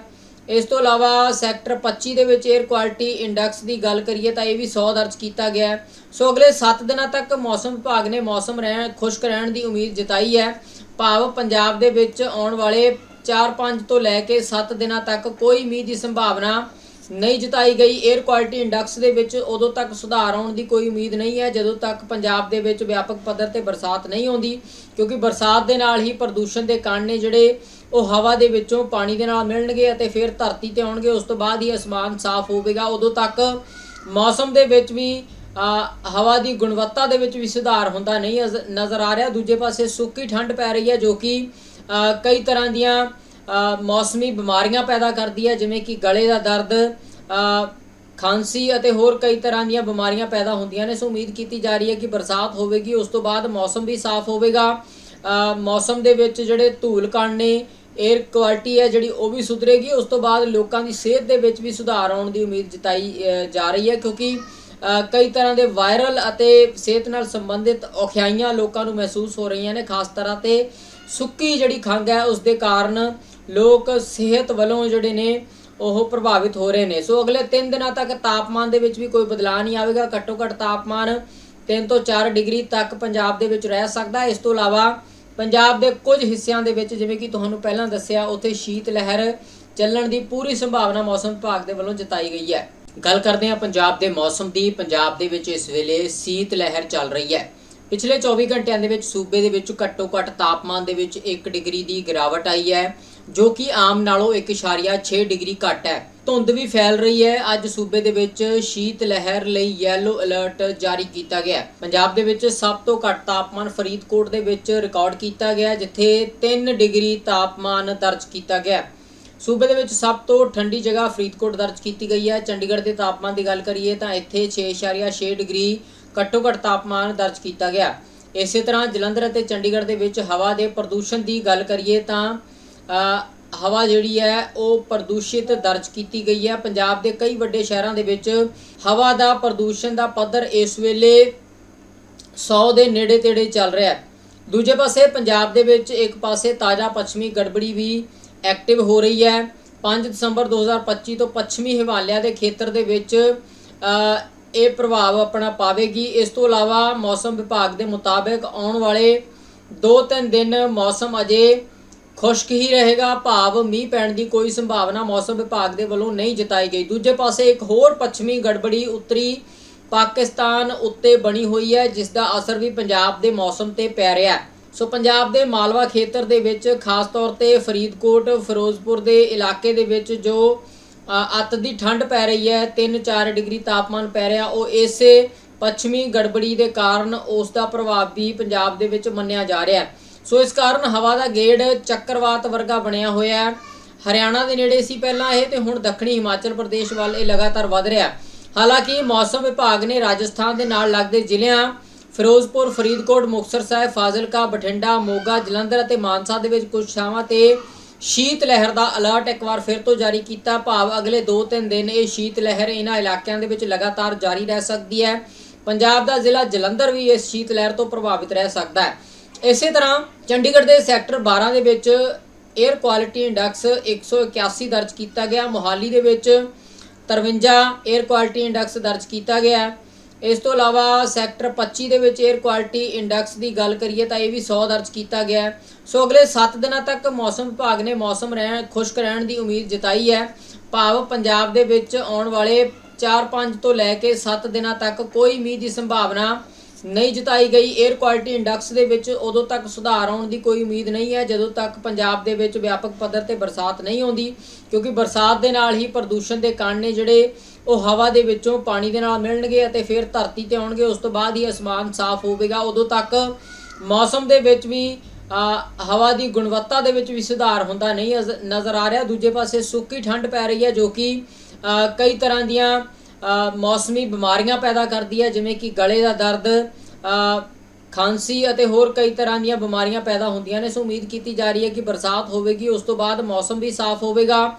ਇਸ ਤੋਂ ਇਲਾਵਾ ਸੈਕਟਰ 25 ਦੇ ਵਿੱਚ 에ਅਰ ਕੁਆਲਿਟੀ ਇੰਡੈਕਸ ਦੀ ਗੱਲ ਕਰੀਏ ਤਾਂ ਇਹ ਵੀ 100 ਦਰਜ ਕੀਤਾ ਗਿਆ ਸੋ ਅਗਲੇ 7 ਦਿਨਾਂ ਤੱਕ ਮੌਸਮ ਵਿਭਾਗ ਨੇ ਮੌਸਮ ਰਹਿਣ, ਖੁਸ਼ਕ ਰਹਿਣ ਦੀ ਉਮੀਦ ਜਤਾਈ ਹੈ। ਭਾਵ ਪੰਜਾਬ ਦੇ ਵਿੱਚ ਆਉਣ ਵਾਲੇ 4-5 ਤੋਂ ਲੈ ਕੇ 7 ਦਿਨਾਂ ਤੱਕ ਕੋਈ ਮੀਂਹ ਦੀ ਸੰਭਾਵਨਾ ਨਹੀਂ ਜਤਾਈ ਗਈ। 에ਅਰ ਕੁਆਲਿਟੀ ਇੰਡੈਕਸ ਦੇ ਵਿੱਚ ਉਦੋਂ ਤੱਕ ਸੁਧਾਰ ਆਉਣ ਦੀ ਕੋਈ ਉਮੀਦ ਨਹੀਂ ਹੈ। ਜਦੋਂ ਤੱਕ ਪੰਜਾਬ ਦੇ ਵਿੱਚ ਵਿਆਪਕ ਪੱਧਰ ਤੇ ਬਰਸਾਤ ਨਹੀਂ ਆਉਂਦੀ, ਕਿਉਂਕਿ ਬਰਸਾਤ ਦੇ ਨਾਲ ਹੀ ਪ੍ਰਦੂਸ਼ਣ ਦੇ ਕਾਰਨ ਨੇ ਜਿਹੜੇ ਉਹ ਹਵਾ ਦੇ ਵਿੱਚੋਂ ਪਾਣੀ ਦੇ ਨਾਲ ਮਿਲਣਗੇ ਅਤੇ ਫਿਰ ਧਰਤੀ ਤੇ ਆਉਣਗੇ। ਉਸ ਤੋਂ ਬਾਅਦ ਹੀ ਅਸਮਾਨ ਸਾਫ਼ ਹੋਵੇਗਾ। ਉਦੋਂ ਤੱਕ ਮੌਸਮ ਦੇ ਵਿੱਚ ਵੀ ਹਵਾ ਦੀ ਗੁਣਵੱਤਾ ਦੇ ਵਿੱਚ ਵੀ ਸੁਧਾਰ ਹੁੰਦਾ ਨਹੀਂ ਅਜ਼- ਨਜ਼ਰ ਆ ਰਿਹਾ। ਦੂਜੇ ਪਾਸੇ ਸੁੱਕੀ ਠੰਡ ਪੈ ਰਹੀ ਹੈ, ਜੋ ਕਿ ਕਈ ਤਰ੍ਹਾਂ ਦੀਆਂ ਮੌਸਮੀ ਬਿਮਾਰੀਆਂ ਪੈਦਾ ਕਰਦੀ ਹੈ, ਜਿਵੇਂ ਕਿ ਗਲੇ ਦਾ ਦਰਦ ਖਾਂਸੀ ਅਤੇ ਹੋਰ ਕਈ ਤਰ੍ਹਾਂ ਦੀਆਂ ਬਿਮਾਰੀਆਂ ਪੈਦਾ ਹੁੰਦੀਆਂ ਨੇ। ਸੋ ਉਮੀਦ ਕੀਤੀ ਜਾ ਰਹੀ ਹੈ ਕਿ ਬਰਸਾਤ ਹੋਵੇਗੀ, ਉਸ ਤੋਂ ਬਾਅਦ ਮੌਸਮ ਵੀ ਸਾਫ਼ ਹੋਵੇਗਾ। ਮੌਸਮ ਦੇ ਵਿੱਚ ਜਿਹੜੇ ਧੂਲ ਕਣ ਨੇ 에ਅਰ ਕੁਆਲਿਟੀ ਹੈ ਜਿਹੜੀ, ਉਹ ਵੀ ਸੁਧਰੇਗੀ। ਉਸ ਤੋਂ ਬਾਅਦ ਲੋਕਾਂ ਦੀ ਸਿਹਤ ਦੇ ਵਿੱਚ ਵੀ ਸੁਧਾਰ ਆਉਣ ਦੀ ਉਮੀਦ ਜਤਾਈ ਜਾ ਰਹੀ ਹੈ, ਕਿਉਂਕਿ ਕਈ ਤਰ੍ਹਾਂ ਦੇ ਵਾਇਰਲ ਅਤੇ ਸਿਹਤ ਨਾਲ ਸੰਬੰਧਿਤ ਔਖਿਆਈਆਂ ਲੋਕਾਂ ਨੂੰ ਮਹਿਸੂਸ ਹੋ ਰਹੀਆਂ ਨੇ, ਖਾਸ ਤਰ੍ਹਾਂ ਤੇ ਸੁੱਕੀ ਜਿਹੜੀ ਖੰਘ ਹੈ, ਉਸ ਦੇ ਕਾਰਨ ਲੋਕ ਸਿਹਤ ਵੱਲੋਂ ਜਿਹੜੇ ਨੇ ਉਹ ਪ੍ਰਭਾਵਿਤ ਹੋ ਰਹੇ ਨੇ। ਸੋ ਅਗਲੇ 3 ਦਿਨਾਂ ਤੱਕ ਤਾਪਮਾਨ ਦੇ ਵਿੱਚ ਵੀ ਕੋਈ ਬਦਲਾਅ ਨਹੀਂ ਆਵੇਗਾ। ਘੱਟੋ ਘੱਟ ਤਾਪਮਾਨ 3 ਤੋਂ 4 ਡਿਗਰੀ ਤੱਕ ਪੰਜਾਬ ਦੇ ਵਿੱਚ ਰਹਿ ਸਕਦਾ ਹੈ। ਇਸ ਤੋਂ ਇਲਾਵਾ ਪੰਜਾਬ ਦੇ ਕੁਝ ਹਿੱਸਿਆਂ ਦੇ ਵਿੱਚ, ਜਿਵੇਂ ਕਿ ਤੁਹਾਨੂੰ ਪਹਿਲਾਂ ਦੱਸਿਆ, ਉੱਥੇ ਸ਼ੀਤ ਲਹਿਰ ਚੱਲਣ ਦੀ ਪੂਰੀ ਸੰਭਾਵਨਾ ਮੌਸਮ ਵਿਭਾਗ ਦੇ ਵੱਲੋਂ ਜਤਾਈ ਗਈ ਹੈ। ਗੱਲ ਕਰਦੇ ਹਾਂ ਪੰਜਾਬ ਦੇ ਮੌਸਮ ਦੀ। ਪੰਜਾਬ ਦੇ ਵਿੱਚ ਇਸ ਵੇਲੇ ਸੀਤ ਲਹਿਰ ਚੱਲ ਰਹੀ ਹੈ। ਪਿਛਲੇ 24 ਘੰਟਿਆਂ ਦੇ ਵਿੱਚ ਸੂਬੇ ਦੇ ਵਿੱਚ ਘੱਟੋ ਘੱਟ ਤਾਪਮਾਨ ਦੇ ਵਿੱਚ 1 ਡਿਗਰੀ ਦੀ ਗਿਰਾਵਟ ਆਈ ਹੈ। ਜੋ ਕਿ ਆਮ ਨਾਲੋਂ 1.6 ਡਿਗਰੀ ਘੱਟ ਹੈ। ਧੁੰਦ ਵੀ ਫੈਲ ਰਹੀ ਹੈ। ਅੱਜ ਸੂਬੇ ਦੇ ਵਿੱਚ ਸ਼ੀਤ ਲਹਿਰ ਲਈ ਯੈਲੋ ਅਲਰਟ ਜਾਰੀ ਕੀਤਾ ਗਿਆ ਪੰਜਾਬ ਦੇ ਵਿੱਚ ਸਭ ਤੋਂ ਘੱਟ ਤਾਪਮਾਨ ਫਰੀਦਕੋਟ ਦੇ ਵਿੱਚ ਰਿਕਾਰਡ ਕੀਤਾ ਗਿਆ ਜਿੱਥੇ 3 ਡਿਗਰੀ ਤਾਪਮਾਨ ਦਰਜ ਕੀਤਾ ਗਿਆ ਸੂਬੇ ਦੇ ਵਿੱਚ ਸਭ ਤੋਂ ਠੰਡੀ ਜਗ੍ਹਾ ਫਰੀਦਕੋਟ ਦਰਜ ਕੀਤੀ ਗਈ ਹੈ। ਚੰਡੀਗੜ੍ਹ ਦੇ ਤਾਪਮਾਨ ਦੀ ਗੱਲ ਕਰੀਏ ਤਾਂ ਇੱਥੇ 6.6 ਡਿਗਰੀ ਘੱਟੋ ਘੱਟ ਤਾਪਮਾਨ ਦਰਜ ਕੀਤਾ ਗਿਆ ਇਸੇ ਤਰ੍ਹਾਂ ਜਲੰਧਰ ਅਤੇ ਚੰਡੀਗੜ੍ਹ ਦੇ ਵਿੱਚ ਹਵਾ ਦੇ ਪ੍ਰਦੂਸ਼ਣ ਦੀ ਗੱਲ ਕਰੀਏ ਤਾਂ ਹਵਾ ਜਿਹੜੀ ਹੈ, ਉਹ ਪ੍ਰਦੂਸ਼ਿਤ ਦਰਜ ਕੀਤੀ ਗਈ ਹੈ। ਪੰਜਾਬ ਦੇ ਕਈ ਵੱਡੇ ਸ਼ਹਿਰਾਂ ਦੇ ਵਿੱਚ ਹਵਾ ਦਾ ਪ੍ਰਦੂਸ਼ਣ ਦਾ ਪੱਧਰ ਇਸ ਵੇਲੇ 100 ਦੇ ਨੇੜੇ ਤੇੜੇ ਚੱਲ ਰਿਹਾ ਹੈ। ਦੂਜੇ ਪਾਸੇ ਪੰਜਾਬ ਦੇ ਵਿੱਚ ਇੱਕ ਪਾਸੇ ਤਾਜ਼ਾ ਪੱਛਮੀ ਗੜਬੜੀ ਵੀ ਐਕਟਿਵ ਹੋ ਰਹੀ ਹੈ। 5 ਦਸੰਬਰ 2025 ਤੋਂ ਪੱਛਮੀ ਹਿਮਾਲਿਆ ਦੇ ਖੇਤਰ ਦੇ ਵਿੱਚ ਇਹ ਪ੍ਰਭਾਵ ਆਪਣਾ ਪਾਵੇਗੀ। ਇਸ ਤੋਂ ਇਲਾਵਾ ਮੌਸਮ ਵਿਭਾਗ ਦੇ ਮੁਤਾਬਕ ਆਉਣ ਵਾਲੇ 2-3 ਦਿਨ ਮੌਸਮ ਅਜੇ ਖੁਸ਼ਕ ਹੀ ਰਹੇਗਾ, ਭਾਵ ਮੀਂਹ ਪੈਣ ਦੀ ਕੋਈ ਸੰਭਾਵਨਾ ਮੌਸਮ ਵਿਭਾਗ ਦੇ ਵੱਲੋਂ ਨਹੀਂ ਜਤਾਈ ਗਈ। ਦੂਜੇ ਪਾਸੇ ਇੱਕ ਹੋਰ ਪੱਛਮੀ ਗੜਬੜੀ ਉੱਤਰੀ ਪਾਕਿਸਤਾਨ ਉੱਤੇ ਬਣੀ ਹੋਈ ਹੈ ਜਿਸ ਦਾ ਅਸਰ ਵੀ ਪੰਜਾਬ ਦੇ ਮੌਸਮ ਤੇ ਪੈ ਰਿਹਾ ਹੈ। ਸੋ ਪੰਜਾਬ ਦੇ ਮਾਲਵਾ ਖੇਤਰ ਦੇ ਵਿੱਚ, ਖਾਸ ਤੌਰ ਤੇ ਫਰੀਦਕੋਟ, ਫਿਰੋਜ਼ਪੁਰ ਦੇ ਇਲਾਕੇ ਦੇ ਵਿੱਚ ਜੋ ਅੱਤ ਦੀ ਠੰਡ ਪੈ ਰਹੀ ਹੈ 3-4 ਡਿਗਰੀ ਤਾਪਮਾਨ ਪੈ ਰਿਹਾ, ਉਹ ਇਸੇ ਪੱਛਮੀ ਗੜਬੜੀ ਦੇ ਕਾਰਨ ਉਸ ਦਾ ਪ੍ਰਭਾਵ ਵੀ ਪੰਜਾਬ ਦੇ ਵਿੱਚ ਮੰਨਿਆ ਜਾ ਰਿਹਾ ਹੈ। ਸੋ ਇਸ ਕਾਰਨ ਹਵਾ ਦਾ ਗੇੜ ਚੱਕਰਵਾਤ ਵਰਗਾ ਬਣਿਆ ਹੋਇਆ ਹੈ। ਹਰਿਆਣਾ ਦੇ ਨੇੜੇ ਸੀ ਪਹਿਲਾਂ ਇਹ ਤੇ ਹੁਣ ਦੱਖਣੀ ਹਿਮਾਚਲ ਪ੍ਰਦੇਸ਼ ਵੱਲ ਇਹ ਲਗਾਤਾਰ ਵਧ ਰਿਹਾ ਹਾਲਾਂਕਿ ਮੌਸਮ ਵਿਭਾਗ ਨੇ ਰਾਜਸਥਾਨ ਦੇ ਨਾਲ ਲੱਗਦੇ ਜ਼ਿਲ੍ਹਿਆਂ ਫਿਰੋਜ਼ਪੁਰ, ਫਰੀਦਕੋਟ, ਮੁਕਤਸਰ ਸਾਹਿਬ, ਫਾਜ਼ਿਲਕਾ, ਬਠਿੰਡਾ, ਮੋਗਾ, ਜਲੰਧਰ ਅਤੇ ਮਾਨਸਾ ਦੇ ਵਿੱਚ ਕੁਝ ਥਾਵਾਂ ਤੇ ਸ਼ੀਤ ਲਹਿਰ ਦਾ ਅਲਰਟ ਇੱਕ ਵਾਰ ਫਿਰ ਤੋਂ ਜਾਰੀ ਕੀਤਾ। ਭਾਵ ਅਗਲੇ 2-3 ਦਿਨ ਇਹ ਸ਼ੀਤ ਲਹਿਰ ਇਹਨਾਂ ਇਲਾਕਿਆਂ ਦੇ ਵਿੱਚ ਲਗਾਤਾਰ ਜਾਰੀ ਰਹਿ ਸਕਦੀ ਹੈ। ਪੰਜਾਬ ਦਾ ਜ਼ਿਲ੍ਹਾ ਜਲੰਧਰ ਵੀ ਇਸ ਸ਼ੀਤ ਲਹਿਰ ਤੋਂ ਪ੍ਰਭਾਵਿਤ ਰਹਿ ਸਕਦਾ ਹੈ। ਇਸੇ ਤਰ੍ਹਾਂ ਚੰਡੀਗੜ੍ਹ ਦੇ ਸੈਕਟਰ 12 ਦੇ ਵਿੱਚ 에ਅਰ ਕੁਆਲਿਟੀ ਇੰਡੈਕਸ 181 ਦਰਜ ਕੀਤਾ ਗਿਆ, ਮੋਹਾਲੀ ਦੇ ਵਿੱਚ 53 에ਅਰ ਕੁਆਲਿਟੀ ਇੰਡੈਕਸ ਦਰਜ ਕੀਤਾ ਗਿਆ। ਇਸ ਤੋਂ ਇਲਾਵਾ ਸੈਕਟਰ 25 ਦੇ ਵਿੱਚ 에ਅਰ ਕੁਆਲਿਟੀ ਇੰਡੈਕਸ ਦੀ ਗੱਲ ਕਰੀਏ ਤਾਂ ਇਹ ਵੀ 100 ਦਰਜ ਕੀਤਾ ਗਿਆ ਸੋ ਅਗਲੇ 7 ਦਿਨਾਂ ਤੱਕ ਮੌਸਮ ਵਿਭਾਗ ਨੇ ਮੌਸਮ ਰਹਿਣ ਖੁਸ਼ਕ ਰਹਿਣ ਦੀ ਉਮੀਦ ਜਤਾਈ ਹੈ। ਭਾਵ ਪੰਜਾਬ ਦੇ ਵਿੱਚ ਆਉਣ ਵਾਲੇ 4-5 ਤੋਂ ਲੈ ਕੇ 7 ਦਿਨਾਂ ਤੱਕ ਕੋਈ ਮੀਂਹ ਦੀ ਸੰਭਾਵਨਾ ਨਹੀਂ ਜਤਾਈ ਗਈ। 에ਅਰ ਕੁਆਲਿਟੀ ਇੰਡੈਕਸ ਦੇ ਵਿੱਚ ਉਦੋਂ ਤੱਕ ਸੁਧਾਰ ਆਉਣ ਦੀ ਕੋਈ ਉਮੀਦ ਨਹੀਂ ਹੈ, ਜਦੋਂ ਤੱਕ ਪੰਜਾਬ ਦੇ ਵਿੱਚ ਵਿਆਪਕ ਪੱਧਰ ਤੇ ਬਰਸਾਤ ਨਹੀਂ ਆਉਂਦੀ, ਕਿਉਂਕਿ ਬਰਸਾਤ ਦੇ ਨਾਲ ਹੀ ਪ੍ਰਦੂਸ਼ਣ ਦੇ ਕਣ ਨੇ ਜਿਹੜੇ ਉਹ ਹਵਾ ਦੇ ਵਿੱਚੋਂ ਪਾਣੀ ਦੇ ਨਾਲ ਮਿਲਣਗੇ ਅਤੇ ਫਿਰ ਧਰਤੀ ਤੇ ਆਉਣਗੇ। ਉਸ ਤੋਂ ਬਾਅਦ ਹੀ ਅਸਮਾਨ ਸਾਫ਼ ਹੋਵੇਗਾ। ਉਦੋਂ ਤੱਕ ਮੌਸਮ ਦੇ ਵਿੱਚ ਵੀ ਹਵਾ ਦੀ ਗੁਣਵੱਤਾ ਦੇ ਵਿੱਚ ਵੀ ਸੁਧਾਰ ਹੁੰਦਾ ਨਹੀਂ ਅਜ਼- ਨਜ਼ਰ ਆ ਰਿਹਾ। ਦੂਜੇ ਪਾਸੇ ਸੁੱਕੀ ਠੰਡ ਪੈ ਰਹੀ ਹੈ, ਜੋ ਕਿ ਕਈ ਤਰ੍ਹਾਂ ਦੀਆਂ ਮੌਸਮੀ ਬਿਮਾਰੀਆਂ ਪੈਦਾ ਕਰਦੀ ਹੈ, ਜਿਵੇਂ ਕਿ ਗਲੇ ਦਾ ਦਰਦ ਖਾਂਸੀ ਅਤੇ ਹੋਰ ਕਈ ਤਰ੍ਹਾਂ ਦੀਆਂ ਬਿਮਾਰੀਆਂ ਪੈਦਾ ਹੁੰਦੀਆਂ ਨੇ। ਸੋ ਉਮੀਦ ਕੀਤੀ ਜਾ ਰਹੀ ਹੈ ਕਿ ਬਰਸਾਤ ਹੋਵੇਗੀ, ਉਸ ਤੋਂ ਬਾਅਦ ਮੌਸਮ ਵੀ ਸਾਫ਼ ਹੋਵੇਗਾ।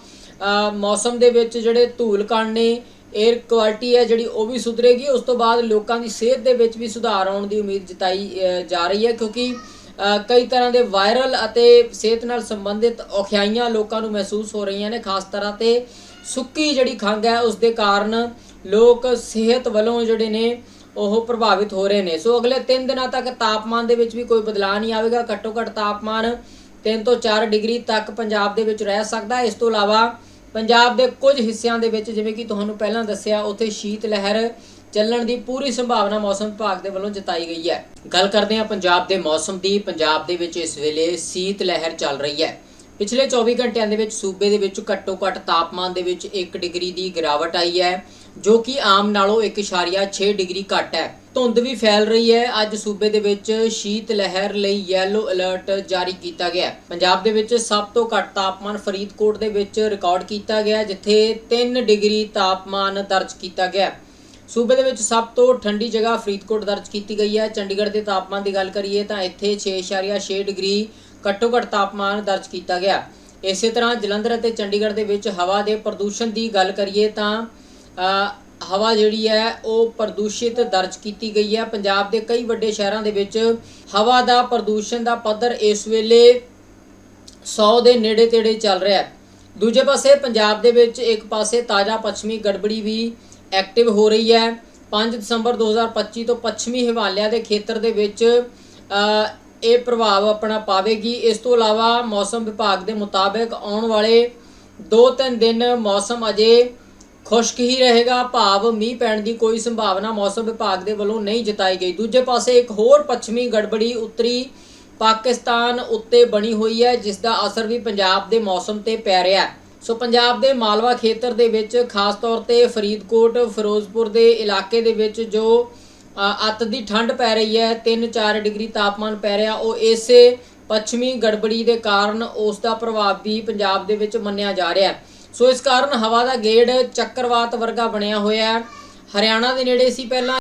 ਮੌਸਮ ਦੇ ਵਿੱਚ ਜਿਹੜੇ ਧੂਲ ਕਣ ਨੇ 에ਅਰ ਕੁਆਲਿਟੀ ਹੈ ਜਿਹੜੀ, ਉਹ ਵੀ ਸੁਧਰੇਗੀ। ਉਸ ਤੋਂ ਬਾਅਦ ਲੋਕਾਂ ਦੀ ਸਿਹਤ ਦੇ ਵਿੱਚ ਵੀ ਸੁਧਾਰ ਆਉਣ ਦੀ ਉਮੀਦ ਜਤਾਈ ਜਾ ਰਹੀ ਹੈ, ਕਿਉਂਕਿ ਕਈ ਤਰ੍ਹਾਂ ਦੇ ਵਾਇਰਲ ਅਤੇ ਸਿਹਤ ਨਾਲ ਸੰਬੰਧਿਤ ਔਖਿਆਈਆਂ ਲੋਕਾਂ ਨੂੰ ਮਹਿਸੂਸ ਹੋ ਰਹੀਆਂ ਨੇ, ਖਾਸ ਤਰ੍ਹਾਂ ਤੇ ਸੁੱਕੀ ਜਿਹੜੀ ਖੰਘ ਹੈ, ਉਸ ਦੇ ਕਾਰਨ ਲੋਕ ਸਿਹਤ ਵੱਲੋਂ ਜਿਹੜੇ ਨੇ ਉਹ ਪ੍ਰਭਾਵਿਤ ਹੋ ਰਹੇ ਨੇ। ਸੋ ਅਗਲੇ 3 ਦਿਨਾਂ ਤੱਕ ਤਾਪਮਾਨ ਦੇ ਵਿੱਚ ਵੀ ਕੋਈ ਬਦਲਾਅ ਨਹੀਂ ਆਵੇਗਾ। ਘੱਟੋ ਘੱਟ ਤਾਪਮਾਨ 3 ਤੋਂ 4 ਡਿਗਰੀ ਤੱਕ ਪੰਜਾਬ ਦੇ ਵਿੱਚ ਰਹਿ ਸਕਦਾ ਹੈ। ਇਸ ਤੋਂ ਇਲਾਵਾ ਪੰਜਾਬ ਦੇ ਕੁਝ ਹਿੱਸਿਆਂ ਦੇ ਵਿੱਚ, ਜਿਵੇਂ ਕਿ ਤੁਹਾਨੂੰ ਪਹਿਲਾਂ ਦੱਸਿਆ, ਉੱਥੇ ਸ਼ੀਤ ਲਹਿਰ ਚੱਲਣ ਦੀ ਪੂਰੀ ਸੰਭਾਵਨਾ ਮੌਸਮ ਵਿਭਾਗ ਦੇ ਵੱਲੋਂ ਜਤਾਈ ਗਈ ਹੈ। ਗੱਲ ਕਰਦੇ ਹਾਂ ਪੰਜਾਬ ਦੇ ਮੌਸਮ ਦੀ। ਪੰਜਾਬ ਦੇ ਵਿੱਚ ਇਸ ਵੇਲੇ ਸੀਤ ਲਹਿਰ ਚੱਲ ਰਹੀ ਹੈ। ਪਿਛਲੇ 24 ਘੰਟਿਆਂ ਦੇ ਵਿੱਚ ਸੂਬੇ ਦੇ ਵਿੱਚ ਘੱਟੋ ਘੱਟ ਤਾਪਮਾਨ ਦੇ ਵਿੱਚ 1 ਡਿਗਰੀ ਦੀ ਗਿਰਾਵਟ ਆਈ ਹੈ, ਜੋ ਕਿ ਆਮ ਨਾਲੋਂ 1.6 ਡਿਗਰੀ ਘੱਟ ਹੈ। ਧੁੰਦ ਵੀ ਫੈਲ ਰਹੀ ਹੈ। ਅੱਜ ਸੂਬੇ ਦੇ ਵਿੱਚ ਸ਼ੀਤ ਲਹਿਰ ਲਈ ਯੈਲੋ ਅਲਰਟ ਜਾਰੀ ਕੀਤਾ ਗਿਆ ਪੰਜਾਬ ਦੇ ਵਿੱਚ ਸਭ ਤੋਂ ਘੱਟ ਤਾਪਮਾਨ ਫਰੀਦਕੋਟ ਦੇ ਵਿੱਚ ਰਿਕਾਰਡ ਕੀਤਾ ਗਿਆ ਜਿੱਥੇ 3 ਡਿਗਰੀ ਤਾਪਮਾਨ ਦਰਜ ਕੀਤਾ ਗਿਆ ਸੂਬੇ ਦੇ ਵਿੱਚ ਸਭ ਤੋਂ ਠੰਡੀ ਜਗ੍ਹਾ ਫਰੀਦਕੋਟ ਦਰਜ ਕੀਤੀ ਗਈ ਹੈ। ਚੰਡੀਗੜ੍ਹ ਦੇ ਤਾਪਮਾਨ ਦੀ ਗੱਲ ਕਰੀਏ ਤਾਂ ਇੱਥੇ 6.6 ਡਿਗਰੀ ਘੱਟੋ ਘੱਟ ਤਾਪਮਾਨ ਦਰਜ ਕੀਤਾ ਗਿਆ। ਇਸੇ ਤਰ੍ਹਾਂ ਜਲੰਧਰ ਅਤੇ ਚੰਡੀਗੜ੍ਹ ਦੇ ਵਿੱਚ ਹਵਾ ਦੇ ਪ੍ਰਦੂਸ਼ਣ ਦੀ ਗੱਲ ਕਰੀਏ ਤਾਂ ਹਵਾ ਜਿਹੜੀ ਹੈ, ਉਹ ਪ੍ਰਦੂਸ਼ਿਤ ਦਰਜ ਕੀਤੀ ਗਈ ਹੈ। ਪੰਜਾਬ ਦੇ ਕਈ ਵੱਡੇ ਸ਼ਹਿਰਾਂ ਦੇ ਵਿੱਚ ਹਵਾ ਦਾ ਪ੍ਰਦੂਸ਼ਣ ਦਾ ਪੱਧਰ ਇਸ ਵੇਲੇ 100 ਦੇ ਨੇੜੇ ਤੇੜੇ ਚੱਲ ਰਿਹਾ ਹੈ। ਦੂਜੇ ਪਾਸੇ ਪੰਜਾਬ ਦੇ ਵਿੱਚ ਇੱਕ ਪਾਸੇ ਤਾਜ਼ਾ ਪੱਛਮੀ ਗੜਬੜੀ ਵੀ ਐਕਟਿਵ ਹੋ ਰਹੀ ਹੈ। 5 ਦਸੰਬਰ 2025 ਤੋਂ ਪੱਛਮੀ ਹਿਮਾਲਿਆ ਦੇ ਖੇਤਰ ਦੇ ਵਿੱਚ ਇਹ ਪ੍ਰਭਾਵ ਆਪਣਾ ਪਾਵੇਗੀ। ਇਸ ਤੋਂ ਇਲਾਵਾ ਮੌਸਮ ਵਿਭਾਗ ਦੇ ਮੁਤਾਬਕ ਆਉਣ ਵਾਲੇ 2-3 ਦਿਨ ਮੌਸਮ ਅਜੇ ਖੁਸ਼ਕ ਹੀ ਰਹੇਗਾ। ਭਾਵ ਮੀਂਹ ਪੈਣ ਦੀ ਕੋਈ ਸੰਭਾਵਨਾ ਮੌਸਮ ਵਿਭਾਗ ਦੇ ਵੱਲੋਂ ਨਹੀਂ ਜਤਾਈ ਗਈ। ਦੂਜੇ ਪਾਸੇ ਇੱਕ ਹੋਰ ਪੱਛਮੀ ਗੜਬੜੀ ਉੱਤਰੀ ਪਾਕਿਸਤਾਨ ਉੱਤੇ ਬਣੀ ਹੋਈ ਹੈ, ਜਿਸ ਦਾ ਅਸਰ ਵੀ ਪੰਜਾਬ ਦੇ ਮੌਸਮ ਤੇ ਪੈ ਰਿਹਾ ਹੈ। ਸੋ ਪੰਜਾਬ ਦੇ ਮਾਲਵਾ ਖੇਤਰ ਦੇ ਵਿੱਚ ਖਾਸ ਤੌਰ ਤੇ ਫਰੀਦਕੋਟ, ਫਿਰੋਜ਼ਪੁਰ ਦੇ ਇਲਾਕੇ ਦੇ ਵਿੱਚ ਜੋ ਅੱਤ ਦੀ ਠੰਡ ਪੈ ਰਹੀ ਹੈ 3-4 ਡਿਗਰੀ ਤਾਪਮਾਨ ਪੈ ਰਿਹਾ। ਉਹ ਇਸੇ ਪੱਛਮੀ ਗੜਬੜੀ ਦੇ ਕਾਰਨ ਉਸ ਦਾ ਪ੍ਰਭਾਵ ਵੀ ਪੰਜਾਬ ਦੇ ਵਿੱਚ ਮੰਨਿਆ ਜਾ ਰਿਹਾ ਹੈ। ਸੋ ਇਸ ਕਾਰਨ ਹਵਾ ਦਾ ਗੇੜ ਚੱਕਰਵਾਤ ਵਰਗਾ ਬਣਿਆ ਹੋਇਆ ਹੈ। ਹਰਿਆਣਾ ਦੇ ਨੇੜੇ ਸੀ ਪਹਿਲਾਂ।